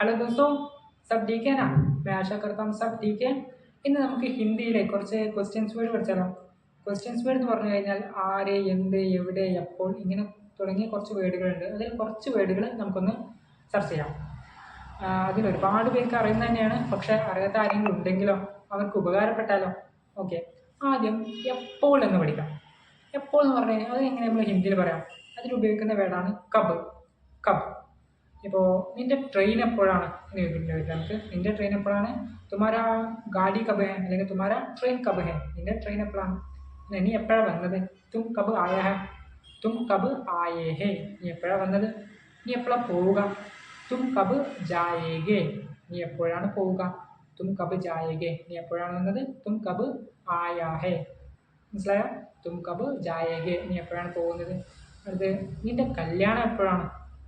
Hello दोस्तों सब ठीक है ना मैं आशा करता हूँ सब ठीक है ഇന്ന് നമുക്ക് ഹിന്ദിയിലെ കുറച്ച് ക്വസ്റ്റ്യൻസ് വേർഡ് പഠിച്ചാലോ ക്വസ്റ്റ്യൻസ് വേർഡ് എന്ന് പറഞ്ഞു കഴിഞ്ഞാൽ ആര് എന്ത് എവിടെ എപ്പോൾ ഇങ്ങനെ തുടങ്ങിയ കുറച്ച് വേർഡുകളുണ്ട് അതിൽ കുറച്ച് വേർഡുകൾ നമുക്കൊന്ന് ചർച്ച ചെയ്യാം ആ, അതിൽ ഒരുപാട് പേർക്ക് അറിയുന്ന തന്നെയാണ് പക്ഷേ അറിയാത്ത ആരെങ്കിലും ഉണ്ടെങ്കിലോ അവർക്ക് ഉപകാരപ്പെട്ടാലോ ഓക്കെ ആദ്യം എപ്പോൾ എന്ന് പഠിക്കാം എപ്പോൾ എന്ന് പറഞ്ഞു കഴിഞ്ഞാൽ അത് എങ്ങനെ നമ്മൾ ഹിന്ദിയിൽ പറയാം അതിൽ ഉപയോഗിക്കുന്ന വേർഡാണ് കബ് കബ് ഇപ്പോൾ നിന്റെ ട്രെയിൻ എപ്പോഴാണ് എന്ന് നിന്റെ ട്രെയിൻ എപ്പോഴാണ്? തുമാര ഗാഡി കബ് ഹെ അല്ലെങ്കിൽ തുമാര ട്രെയിൻ കബ് ഹെ നിന്റെ ട്രെയിൻ എപ്പോഴാണ് നീ എപ്പോഴാണ് വന്നത്? തും കബ് ആയ ഹെ തും കബ് ആയേ ഹേ നീ എപ്പോഴാണ് വന്നത്? നീ എപ്പോഴാണ് പോവുക? തും കബ് ജായേഗേ. നീ എപ്പോഴാണ് പോവുക? തും കബ് ജായേഗേ. നീ എപ്പോഴാണ് വന്നത്? തും കബ് ആയാ ഹേ മനസ്സിലായോ? തും കബ് ജായേഗേ. നീ എപ്പോഴാണ് പോകുന്നത്? അടുത്ത് നിന്റെ കല്യാണം എപ്പോഴാണ്?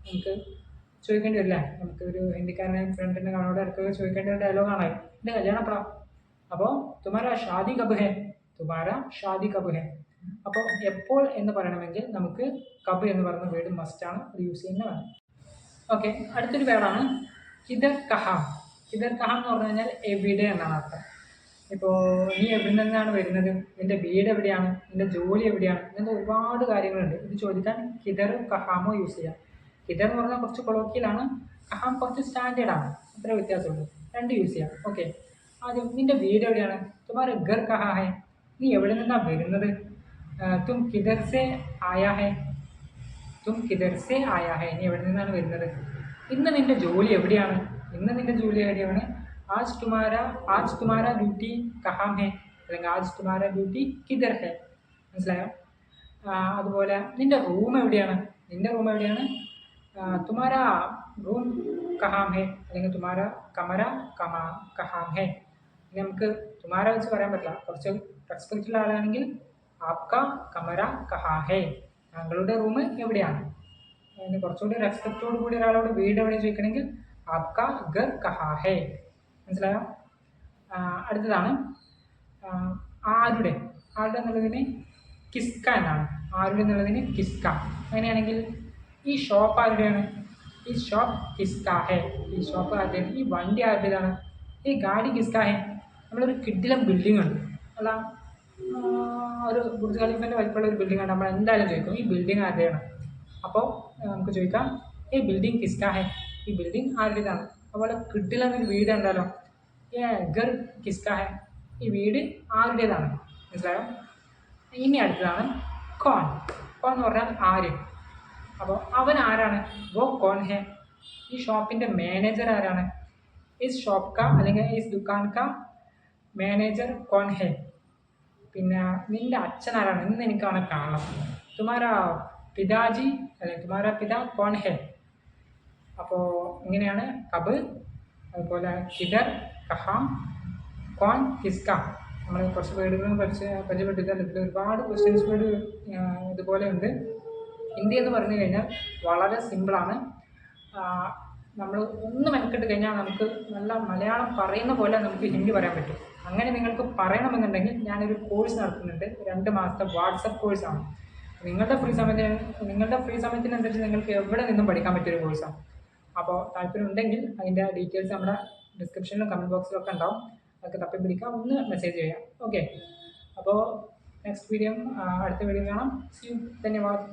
നമുക്ക് ചോദിക്കേണ്ടി വരില്ലേ നമുക്ക് ഒരു ഹിന്ദിക്കാരനെ ഫ്രണ്ടിനെ കാണോട് ചോദിക്കേണ്ടി ചോദിക്കേണ്ട ഒരു ഡയലോഗാണ് എന്റെ കല്യാണം എപ്പോഴാണ് അപ്പോൾ തുമാര ഷാദി കബ് തുമാര ഷാദി കബ് ഹെ അപ്പോൾ എപ്പോൾ എന്ന് പറയണമെങ്കിൽ നമുക്ക് കബ് എന്ന് പറയുന്ന വേർഡ് മസ്റ്റാണ് അത് യൂസ് ചെയ്യുന്ന വേണം. ഓക്കെ അടുത്തൊരു വേർഡാണ് ഇതർ കഹ. ഇതർ കഹ എന്ന് പറഞ്ഞു കഴിഞ്ഞാൽ എവിടെ എന്നാണ് അർത്ഥം. ഇപ്പോൾ നീ എവിടെ നിന്നാണ് വരുന്നത്? നിന്റെ വീട് എവിടെയാണ്? നിന്റെ ജോലി എവിടെയാണ്? ഇങ്ങനത്തെ ഒരുപാട് കാര്യങ്ങളുണ്ട്. ഇത് ചോദിക്കാൻ കിതർ കഹാമോ യൂസ് ചെയ്യാം. കിതർ എന്ന് പറഞ്ഞാൽ കുറച്ച് കൊളോക്കിയലാണ് അഹം കുറച്ച് സ്റ്റാൻഡേർഡാണ് അത്ര വ്യത്യാസമുള്ളൂ. രണ്ട് യൂസ് ചെയ്യാം. ഓക്കെ ആദ്യം നിന്റെ വീട് എവിടെയാണ്? തുമാരെ ഗർ കഹാ ഹെ? നീ എവിടെ നിന്നാണ് വരുന്നത്? തും കിതർ സേ ആയാ ഹെ? തും കിതർ സേ ആയാ ഹെ? നീ എവിടെ നിന്നാണ് വരുന്നത്? ഇന്ന് നിന്റെ ജോലി എവിടെയാണ്? ഇന്ന് നിന്റെ ജോലി എവിടെയാണ്? ആജ് തുമാര ആജ് തുമാര ഡ്യൂട്ടി കഹാം ഹെ? അല്ലെങ്കിൽ ആജ് തുമാര ഡ്യൂട്ടി കിതർ ഹെ? മനസ്സിലായോ? അതുപോലെ നിന്റെ റൂം എവിടെയാണ്? നിന്റെ റൂം എവിടെയാണ്? ആ, रूम കഹാം ഹെ അല്ലെങ്കിൽ തുമാര കമര കമാ കഹാം ഇനി നമുക്ക് തുമാര വെച്ച് പറയാൻ പറ്റില്ല. കുറച്ച് റെസ്പെക്റ്റുള്ള ആളാണെങ്കിൽ ആപ്ക കമര കഹാ ഹേ. താങ്കളുടെ റൂം എവിടെയാണ്? അതിന് കുറച്ചുകൂടി റെസ്പെക്റ്റോട് കൂടി ഒരാളോട് വീട് എവിടെ ചോദിക്കണമെങ്കിൽ ആപ്ക ഗർ കഹാ ഹേ. മനസ്സിലായോ? അടുത്തതാണ്. ആരുടെ? ആരുടെ എന്നുള്ളതിന് കിസ്ക എന്നാണ് ആരുടെ എന്നുള്ളതിന് കിസ്ക. അങ്ങനെയാണെങ്കിൽ ഈ ഷോപ്പ് ആരുടെയാണ് ഈ ഷോപ്പ് കിസ്ക ഹെ ഈ ഷോപ്പ് ആരുടെയാണ് ഈ വണ്ടി ആരുടേതാണ്? ഈ ഗാഡി കിസ്ക ഹെ നമ്മളൊരു കിഡിലം ബിൽഡിംഗ് ഉണ്ട്. അല്ല ഒരു ബുർജ് ഖലീഫിന്റെ വലിപ്പമുള്ള ഒരു ബിൽഡിംഗ് ആണ് നമ്മൾ എന്തായാലും ചോദിക്കും ഈ ബിൽഡിംഗ് ആരുടെയാണ് അപ്പോൾ നമുക്ക് ചോദിക്കാം ഈ ബിൽഡിംഗ് കിസ്ക ഹെ ഈ ബിൽഡിംഗ് ആരുടേതാണ്? അതുപോലെ കിഡിലം ഒരു വീട് ഉണ്ടല്ലോ. ഏ ഗർ കിസ്ക ഹെ ഈ വീട് ആരുടേതാണ്? മനസ്സിലായോ? ഇനി അടുത്തതാണ് കോൺ കോൺ എന്ന് പറഞ്ഞാൽ ആര്? അപ്പോൾ അവൻ ആരാണ്? വോ കോൺ ഹെ. ഈ ഷോപ്പിന്റെ മാനേജർ ആരാണ്? ഈസ് ഷോപ്പ് കാ അല്ലെങ്കിൽ ഈസ് ദുക്കാൻ കാ മാനേജർ കോൺ ഹെ. പിന്നെ നിന്റെ അച്ഛൻ ആരാണ്? ഇന്ന് എനിക്ക് അവനെ കാണണം. തുമാര പിതാജി അല്ലെങ്കിൽ തുമാര പിത കോൺ ഹെ. അപ്പോൾ ഇങ്ങനെയാണ് കബ് അതുപോലെ കിഡർ കഹാം കോൺ കിസ്ക. നമ്മൾ കുറച്ച് വേർഡുകൾ പഠിച്ച് പരിചയപ്പെട്ടിട്ടാൽ ഇതിൽ ഒരുപാട് ക്വസ്റ്റ്യൻസ് വേർഡ് ഇതുപോലെ ഉണ്ട്. ഹിന്ദി എന്ന് പറഞ്ഞു കഴിഞ്ഞാൽ വളരെ സിമ്പിളാണ് നമ്മൾ ഒന്ന് മെനക്കെട്ട് കഴിഞ്ഞാൽ നമുക്ക് നല്ല മലയാളം പറയുന്ന പോലെ നമുക്ക് ഹിന്ദി പറയാൻ പറ്റും. അങ്ങനെ നിങ്ങൾക്ക് പറയണമെന്നുണ്ടെങ്കിൽ ഞാനൊരു കോഴ്സ് നടത്തുന്നുണ്ട്. രണ്ട് മാസത്തെ വാട്സപ്പ് കോഴ്സാണ് നിങ്ങളുടെ ഫ്രീ സമയത്തിന് നിങ്ങളുടെ ഫ്രീ സമയത്തിനനുസരിച്ച് നിങ്ങൾക്ക് എവിടെ നിന്നും പഠിക്കാൻ പറ്റിയൊരു കോഴ്സാണ് അപ്പോൾ താല്പര്യം ഉണ്ടെങ്കിൽ അതിന്റെ ഡീറ്റെയിൽസ് നമ്മുടെ ഡിസ്ക്രിപ്ഷനിലും കമന്റ് ബോക്സിലും ഒക്കെ ഉണ്ടാവും. അതൊക്കെ തപ്പി പിടിക്കാം. ഒന്ന് മെസ്സേജ് ചെയ്യാം. ഓക്കെ അപ്പോൾ നെക്സ്റ്റ് വീഡിയോ അടുത്ത വീഡിയോ കാണാം. ധന്യവാദ്.